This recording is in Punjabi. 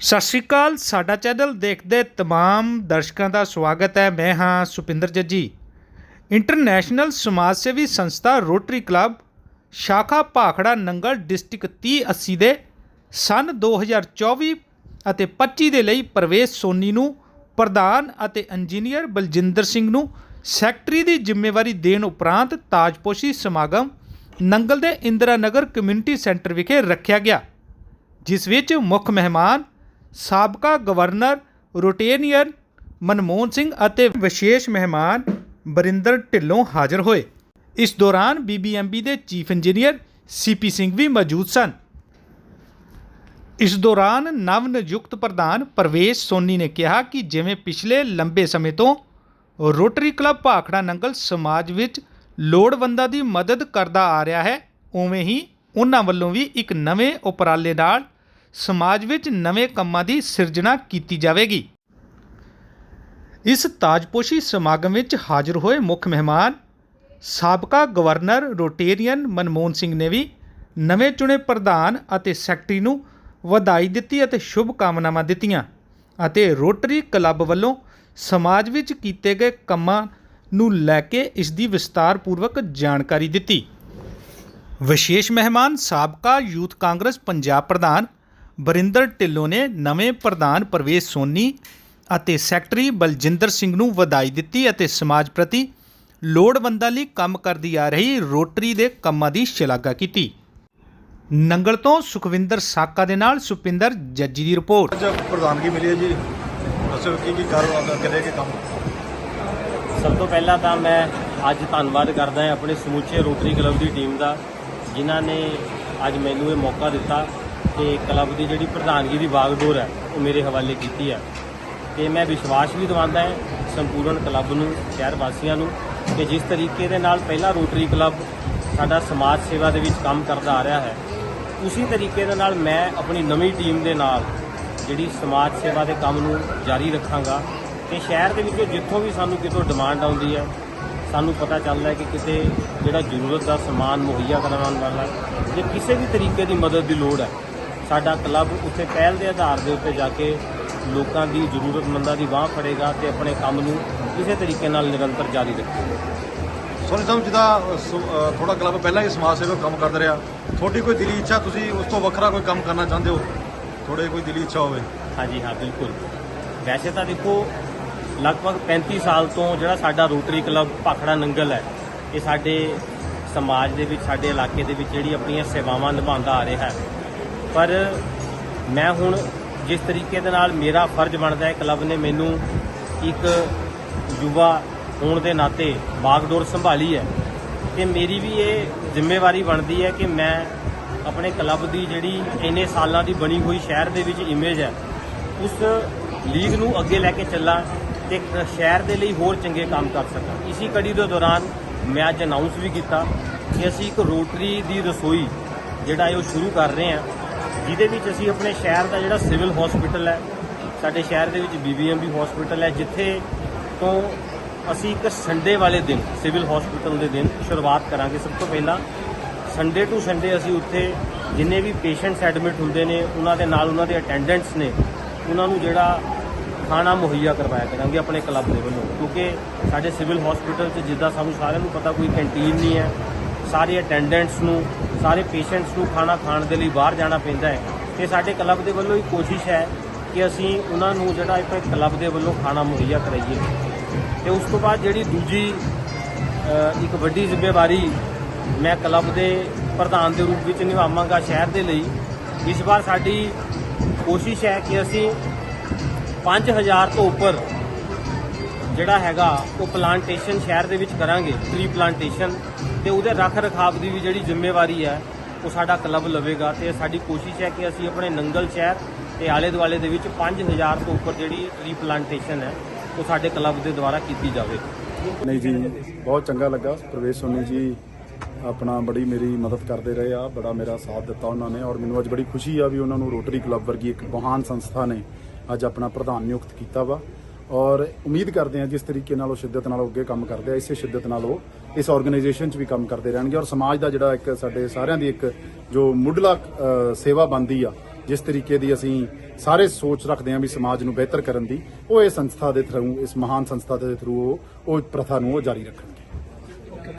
ਸਤਿ ਸ਼੍ਰੀ ਅਕਾਲ, ਸਾਡਾ ਚੈਨਲ ਦੇਖਦੇ ਤਮਾਮ ਦਰਸ਼ਕਾਂ ਦਾ ਸਵਾਗਤ ਹੈ। ਮੈਂ ਹਾਂ ਸੁਪਿੰਦਰ ਜੱਜੀ। ਇੰਟਰਨੈਸ਼ਨਲ ਸਮਾਜ ਸੇਵੀ ਸੰਸਥਾ ਰੋਟਰੀ ਕਲੱਬ, ਸ਼ਾਖਾ ਭਾਖੜਾ ਨੰਗਲ ਡਿਸਟ੍ਰਿਕਟ 3080 ਦੇ ਸਨ 2024 ਅਤੇ 25 ਦੇ ਲਈ ਪ੍ਰਵੇਸ਼ ਸੋਨੀ ਨੂੰ ਪ੍ਰਧਾਨ ਅਤੇ ਇੰਜੀਨੀਅਰ ਬਲਜਿੰਦਰ ਸਿੰਘ ਨੂੰ ਸੈਕਟਰੀ ਦੀ ਜ਼ਿੰਮੇਵਾਰੀ ਦੇਣ ਉਪਰੰਤ ਤਾਜਪੋਸ਼ੀ ਸਮਾਗਮ ਨੰਗਲ ਦੇ ਇੰਦਰਾ ਨਗਰ ਕਮਿਊਨਿਟੀ ਸੈਂਟਰ ਵਿਖੇ ਰੱਖਿਆ ਗਿਆ, ਜਿਸ ਵਿੱਚ ਮੁੱਖ ਮਹਿਮਾਨ ਸਾਬਕਾ ਗਵਰਨਰ ਰੋਟੇਨੀਅਨ ਮਨਮੋਹਨ ਸਿੰਘ ਅਤੇ ਵਿਸ਼ੇਸ਼ ਮਹਿਮਾਨ ਬਰਿੰਦਰ ਢਿੱਲੋਂ ਹਾਜ਼ਰ ਹੋਏ। ਇਸ ਦੌਰਾਨ ਬੀਬੀਐਮਬੀ ਦੇ ਚੀਫ ਇੰਜੀਨੀਅਰ ਸੀਪੀ ਸਿੰਘ ਵੀ ਮੌਜੂਦ ਸਨ। ਇਸ ਦੌਰਾਨ ਨਵ ਨਿਯੁਕਤ ਪ੍ਰਧਾਨ ਪਰਵੇਸ਼ ਸੋਨੀ ਨੇ ਕਿਹਾ ਕਿ ਜਿਵੇਂ ਪਿਛਲੇ ਲੰਬੇ ਸਮੇਂ ਤੋਂ ਰੋਟਰੀ ਕਲੱਬ ਭਾਖੜਾ ਨੰਗਲ ਸਮਾਜ ਵਿੱਚ ਲੋੜਵੰਦਾਂ ਦੀ ਮਦਦ ਕਰਦਾ ਆ ਰਿਹਾ ਹੈ, ਉਵੇਂ ਹੀ ਉਹਨਾਂ ਵੱਲੋਂ ਵੀ ਇੱਕ ਨਵੇਂ ਉਪਰਾਲੇ ਨਾਲ ਸਮਾਜ ਵਿੱਚ ਨਵੇਂ ਕੰਮਾਂ ਦੀ ਸਿਰਜਣਾ ਕੀਤੀ ਜਾਵੇਗੀ। ਇਸ ਤਾਜਪੋਸ਼ੀ ਸਮਾਗਮ ਵਿੱਚ ਹਾਜ਼ਰ ਹੋਏ ਮੁੱਖ ਮਹਿਮਾਨ, ਸਾਬਕਾ ਗਵਰਨਰ ਰੋਟੇਰੀਅਨ ਮਨਮੋਹਨ ਸਿੰਘ ਨੇ ਵੀ ਨਵੇਂ ਚੁਣੇ ਪ੍ਰਧਾਨ ਅਤੇ ਸੈਕਟਰੀ ਨੂੰ ਵਧਾਈ ਦਿੱਤੀ ਅਤੇ ਸ਼ੁਭ ਕਾਮਨਾਵਾਂ ਦਿੱਤੀਆਂ ਅਤੇ ਰੋਟਰੀ ਕਲੱਬ ਵੱਲੋਂ ਸਮਾਜ ਵਿੱਚ ਕੀਤੇ ਗਏ ਕੰਮਾਂ ਨੂੰ ਲੈ ਕੇ ਇਸ ਦੀ ਵਿਸਤਾਰਪੂਰਵਕ ਜਾਣਕਾਰੀ ਦਿੱਤੀ। ਵਿਸ਼ੇਸ਼ ਮਹਿਮਾਨ ਸਾਬਕਾ ਯੂਥ ਕਾਂਗਰਸ ਪੰਜਾਬ ਪ੍ਰਧਾਨ ਬਰਿੰਦਰ ਢਿੱਲੋਂ ਨੇ ਨਵੇਂ ਪ੍ਰਧਾਨ ਪ੍ਰਵੇਸ਼ ਸੋਨੀ ਅਤੇ ਸੈਕਟਰੀ ਬਲਜਿੰਦਰ ਸਿੰਘ ਨੂੰ ਵਧਾਈ ਦਿੱਤੀ ਅਤੇ ਸਮਾਜ ਪ੍ਰਤੀ ਲੋੜਵੰਦਾਂ ਲਈ ਕੰਮ ਕਰਦੀ ਆ ਰਹੀ ਰੋਟਰੀ ਦੇ ਕੰਮਾਂ ਦੀ ਸ਼ਲਾਘਾ ਕੀਤੀ। ਨੰਗਲ ਤੋਂ ਸੁਖਵਿੰਦਰ ਸਾਕਾ ਦੇ ਨਾਲ ਸੁਪਿੰਦਰ ਜੱਜੀ ਦੀ ਰਿਪੋਰਟ। ਅੱਜ ਪ੍ਰਧਾਨਗੀ ਮਿਲੀ ਹੈ ਜੀ। ਦੱਸੋ ਕੀ ਕੀ ਕਾਰੋਬਾਰ ਕਰੇਗੇ ਕੰਮ? ਸਭ ਤੋਂ ਪਹਿਲਾਂ ਤਾਂ ਮੈਂ ਅੱਜ ਧੰਨਵਾਦ ਕਰਦਾ ਹਾਂ ਆਪਣੇ ਸਮੁੱਚੇ ਰੋਟਰੀ ਕਲੱਬ ਦੀ ਟੀਮ ਦਾ ਜਿਨ੍ਹਾਂ ਨੇ ਅੱਜ ਮੈਨੂੰ ਇਹ ਮੌਕਾ ਦਿੱਤਾ। ਕਿ ਕਲੱਬ ਦੀ ਜਿਹੜੀ ਪ੍ਰਧਾਨਗੀ ਦੀ ਬਾਗਡੋਰ ਹੈ, ਉਹ ਮੇਰੇ ਹਵਾਲੇ ਕੀਤੀ ਹੈ। ਤੇ ਮੈਂ ਵਿਸ਼ਵਾਸ ਵੀ ਦਿਵਾਉਂਦਾ ਹਾਂ ਸੰਪੂਰਨ ਕਲੱਬ ਨੂੰ, ਸ਼ਹਿਰ ਵਾਸੀਆਂ ਨੂੰ, ਕਿ ਜਿਸ ਤਰੀਕੇ ਦੇ ਨਾਲ ਪਹਿਲਾ ਰੋਟਰੀ ਕਲੱਬ ਸਾਡਾ ਸਮਾਜ ਸੇਵਾ ਦੇ ਵਿੱਚ ਕੰਮ ਕਰਦਾ ਆ ਰਿਹਾ ਹੈ, ਉਸੇ ਤਰੀਕੇ ਦੇ ਨਾਲ ਮੈਂ ਆਪਣੀ ਨਵੀਂ ਟੀਮ ਦੇ ਨਾਲ ਜਿਹੜੀ ਸਮਾਜ ਸੇਵਾ ਦੇ ਕੰਮ ਨੂੰ ਜਾਰੀ ਰੱਖਾਂਗਾ। ਤੇ ਸ਼ਹਿਰ ਦੇ ਵਿੱਚੋਂ ਜਿੱਥੋਂ ਵੀ ਸਾਨੂੰ ਕਿਤੋਂ ਡਿਮਾਂਡ ਆਉਂਦੀ ਹੈ, ਸਾਨੂੰ ਪਤਾ ਚੱਲਦਾ ਕਿ ਕਿਤੇ ਜਿਹੜਾ ਜ਼ਰੂਰਤ ਦਾ ਸਮਾਨ ਮੁਹੱਈਆ ਕਰਵਾਉਣ ਵਾਲਾ ਜੇ ਕਿਸੇ ਵੀ ਤਰੀਕੇ ਦੀ ਮਦਦ ਦੀ ਲੋੜ ਹੈ ਸਾਡਾ ਕਲੱਬ ਉੱਥੇ ਪਹਿਲ ਦੇ ਆਧਾਰ ਦੇ ਉੱਤੇ ਜਾ ਕੇ ਲੋਕਾਂ ਦੀ ਜ਼ਰੂਰਤਮੰਦਾਂ ਦੀ ਬਾਹ ਫੜੇਗਾ ਤੇ ਆਪਣੇ ਕੰਮ ਨੂੰ ਕਿਸੇ ਤਰੀਕੇ ਨਾਲ ਨਿਰੰਤਰ ਜਾਰੀ ਰੱਖੇਗਾ। ਸੋਨੀ ਸਾਹਿਬ ਜਿਹਦਾ ਥੋੜਾ ਕਲੱਬ ਪਹਿਲਾਂ ਹੀ ਸਮਾਜ ਸੇਵਕ ਕੰਮ ਕਰਦਾ ਰਿਹਾ। ਤੁਹਾਡੀ ਕੋਈ ਦਿਲੀ ਇੱਛਾ ਤੁਸੀਂ ਉਸ ਤੋਂ ਵੱਖਰਾ ਕੋਈ ਕੰਮ ਕਰਨਾ ਚਾਹੁੰਦੇ ਹੋ? ਥੋੜੇ ਕੋਈ ਦਿਲੀ ਇੱਛਾ ਹੋਵੇ? ਹਾਂਜੀ ਹਾਂ ਬਿਲਕੁਲ। ਵੈਸੇ ਤਾਂ ਦੇਖੋ ਲਗਭਗ 35 ਸਾਲ ਤੋਂ ਜਿਹੜਾ ਸਾਡਾ ਰੋਟਰੀ ਕਲੱਬ ਭਾਖੜਾ ਨੰਗਲ ਹੈ ਇਹ ਸਾਡੇ ਸਮਾਜ ਦੇ ਵਿੱਚ ਸਾਡੇ ਇਲਾਕੇ ਦੇ ਵਿੱਚ ਜਿਹੜੀ ਆਪਣੀਆਂ ਸੇਵਾਵਾਂ ਨਿਭਾਉਂਦਾ ਆ ਰਿਹਾ ਹੈ ਪਰ ਮੈਂ ਹੁਣ ਜਿਸ ਤਰੀਕੇ ਦੇ ਨਾਲ ਮੇਰਾ ਫਰਜ਼ ਬਣਦਾ ਹੈ, ਕਲੱਬ ਨੇ ਮੈਨੂੰ ਇੱਕ ਯੁਵਾ ਹੋਣ ਦੇ ਨਾਤੇ ਬਾਗਡੋਰ ਸੰਭਾਲੀ ਹੈ ਤੇ ਮੇਰੀ ਵੀ ਇਹ ਜ਼ਿੰਮੇਵਾਰੀ ਬਣਦੀ ਹੈ ਕਿ ਮੈਂ ਆਪਣੇ ਕਲੱਬ ਦੀ ਜਿਹੜੀ ਇੰਨੇ ਸਾਲਾਂ ਦੀ ਬਣੀ ਹੋਈ ਸ਼ਹਿਰ ਦੇ ਵਿੱਚ ਇਮੇਜ ਹੈ, ਉਸ ਲੀਗ ਨੂੰ ਅੱਗੇ ਲੈ ਕੇ ਚੱਲਾਂ ਤੇ ਸ਼ਹਿਰ ਦੇ ਲਈ ਹੋਰ ਚੰਗੇ ਕੰਮ ਕਰ ਸਕਾਂ। ਇਸੀ ਕੜੀ ਦੇ ਦੌਰਾਨ ਮੈਂ ਅੱਜ ਅਨਾਉਂਸ ਵੀ ਕੀਤਾ ਕਿ ਅਸੀਂ ਇੱਕ ਰੋਟਰੀ ਦੀ ਰਸੋਈ ਜਿਹੜਾ ਇਹ ਉਹ ਸ਼ੁਰੂ ਕਰ ਰਹੇ ਹਾਂ। ਜਿਹਦੇ ਵਿੱਚ ਅਸੀਂ ਆਪਣੇ ਸ਼ਹਿਰ ਦਾ ਜਿਹੜਾ ਸਿਵਲ ਹਸਪੀਟਲ ਹੈ, ਸਾਡੇ ਸ਼ਹਿਰ ਦੇ ਵਿੱਚ ਬੀਬੀਐਮਬੀ ਹਸਪੀਟਲ ਹੈ, ਜਿੱਥੇ ਤੋਂ ਅਸੀਂ ਇੱਕ ਸੰਡੇ ਵਾਲੇ ਦਿਨ, ਸਿਵਲ ਹਸਪੀਟਲ ਦੇ ਦਿਨ ਸ਼ੁਰੂਆਤ ਕਰਾਂਗੇ। ਸਭ ਤੋਂ ਪਹਿਲਾਂ ਸੰਡੇ ਟੂ ਸੰਡੇ ਅਸੀਂ ਉੱਥੇ ਜਿੰਨੇ ਵੀ ਪੇਸ਼ੈਂਟਸ ਐਡਮਿਟ ਹੁੰਦੇ ਨੇ, ਉਹਨਾਂ ਦੇ ਨਾਲ ਉਹਨਾਂ ਦੇ ਅਟੈਂਡੈਂਟਸ ਨੇ, ਉਹਨਾਂ ਨੂੰ ਜਿਹੜਾ ਖਾਣਾ ਮੁਹੱਈਆ ਕਰਵਾਇਆ ਕਰਾਂਗੇ ਆਪਣੇ ਕਲੱਬ ਦੇ ਵੱਲੋਂ। ਕਿਉਂਕਿ ਸਾਡੇ ਸਿਵਲ ਹਸਪੀਟਲ 'ਚ ਜਿੱਦਾਂ ਸਾਨੂੰ ਸਾਰਿਆਂ ਨੂੰ ਪਤਾ, ਕੋਈ ਕੈਂਟੀਨ ਨਹੀਂ ਹੈ ਸਾਰੇ ਅਟੈਂਡੈਂਟਸ ਨੂੰ, ਸਾਰੇ ਪੇਸ਼ੈਂਟਸ ਨੂੰ ਖਾਣਾ ਖਾਣ ਦੇ ਲਈ ਬਾਹਰ ਜਾਣਾ ਪੈਂਦਾ ਹੈ। ਤੇ ਸਾਡੇ ਕਲੱਬ ਦੇ ਵੱਲੋਂ ਇੱਕ ਕੋਸ਼ਿਸ਼ ਹੈ ਕਿ ਅਸੀਂ ਉਹਨਾਂ ਨੂੰ ਜਿਹੜਾ ਇੱਕ ਕਲੱਬ ਦੇ ਵੱਲੋਂ ਖਾਣਾ ਮੁਹੱਈਆ ਕਰਾਈਏ। ਤੇ ਉਸ ਤੋਂ ਬਾਅਦ ਜਿਹੜੀ ਦੂਜੀ ਇੱਕ ਵੱਡੀ ਜ਼ਿੰਮੇਵਾਰੀ ਮੈਂ ਕਲੱਬ ਦੇ ਪ੍ਰਧਾਨ ਦੇ ਰੂਪ ਵਿੱਚ ਨਿਭਾਵਾਂਗਾ ਸ਼ਹਿਰ ਦੇ ਲਈ, ਇਸ ਵਾਰ ਸਾਡੀ ਕੋਸ਼ਿਸ਼ ਹੈ ਕਿ ਅਸੀਂ 5000 ਤੋਂ ਉੱਪਰ ਜਿਹੜਾ ਹੈਗਾ ਉਹ ਪਲਾਂਟੇਸ਼ਨ ਸ਼ਹਿਰ ਦੇ ਵਿੱਚ ਕਰਾਂਗੇ ਟ੍ਰੀ ਪਲਾਂਟੇਸ਼ਨ ਤੇ ਉਹਦੇ ਰੱਖ ਰਖਾਵ ਦੀ ਵੀ ਜਿਹੜੀ ਜ਼ਿੰਮੇਵਾਰੀ ਹੈ, ਉਹ ਸਾਡਾ ਕਲੱਬ ਲਵੇਗਾ ਤੇ ਸਾਡੀ ਕੋਸ਼ਿਸ਼ ਹੈ ਕਿ ਅਸੀਂ ਆਪਣੇ ਨੰਗਲ ਸ਼ਹਿਰ ਤੇ ਆਲੇ ਦੁਆਲੇ ਦੇ ਵਿੱਚ 5000 ਤੋਂ ਉੱਪਰ ਜਿਹੜੀ ਟ੍ਰੀ ਪਲਾਂਟੇਸ਼ਨ ਹੈ, ਉਹ ਸਾਡੇ ਕਲੱਬ ਦੇ ਦੁਆਰਾ ਕੀਤੀ ਜਾਵੇ। ਨਹੀਂ ਜੀ, ਬਹੁਤ ਚੰਗਾ ਲੱਗਾ। ਪ੍ਰਵੇਸ਼ ਸੋਨੀ ਜੀ ਆਪਣਾ ਬੜੀ ਮੇਰੀ ਮਦਦ ਕਰਦੇ ਰਹੇ ਆ, ਬੜਾ ਮੇਰਾ ਸਾਥ ਦਿੱਤਾ ਉਹਨਾਂ ਨੇ ਔਰ ਮੈਨੂੰ ਅੱਜ ਬੜੀ ਖੁਸ਼ੀ ਆ ਵੀ ਉਹਨਾਂ ਨੂੰ ਰੋਟਰੀ ਕਲੱਬ ਵਰਗੀ ਇੱਕ ਮਹਾਨ ਸੰਸਥਾ ਨੇ ਅੱਜ ਆਪਣਾ ਪ੍ਰਧਾਨ ਨਿਯੁਕਤ ਕੀਤਾ ਵਾ। ਔਰ ਉਮੀਦ ਕਰਦੇ ਆ ਜਿਸ ਤਰੀਕੇ ਨਾਲ ਉਹ ਸ਼ਿੱਦਤ ਨਾਲ ਅੱਗੇ ਕੰਮ ਕਰਦੇ ਆ, ਇਸੇ ਸ਼ਿੱਦਤ ਨਾਲ ਉਹ ਇਸ ਆਰਗੇਨਾਈਜੇਸ਼ਨ 'ਚ ਵੀ ਕੰਮ ਕਰਦੇ ਰਹਿਣਗੇ ਔਰ ਸਮਾਜ ਦਾ ਜਿਹੜਾ ਇੱਕ ਸਾਡੇ ਸਾਰਿਆਂ ਦੀ ਇੱਕ ਜੋ ਮੁੱਢਲਾ ਸੇਵਾ ਬੰਦੀ ਆ, ਜਿਸ ਤਰੀਕੇ ਦੀ ਅਸੀਂ ਸਾਰੇ ਸੋਚ ਰੱਖਦੇ ਹਾਂ ਵੀ ਸਮਾਜ ਨੂੰ ਬਿਹਤਰ ਕਰਨ ਦੀ, ਉਹ ਇਹ ਸੰਸਥਾ ਦੇ ਥਰੂ ਇਸ ਮਹਾਨ ਸੰਸਥਾ ਦੇ ਥਰੂ ਉਹ ਉਹ ਪ੍ਰਥਾ ਨੂੰ ਉਹ ਜਾਰੀ ਰੱਖਣਗੇ।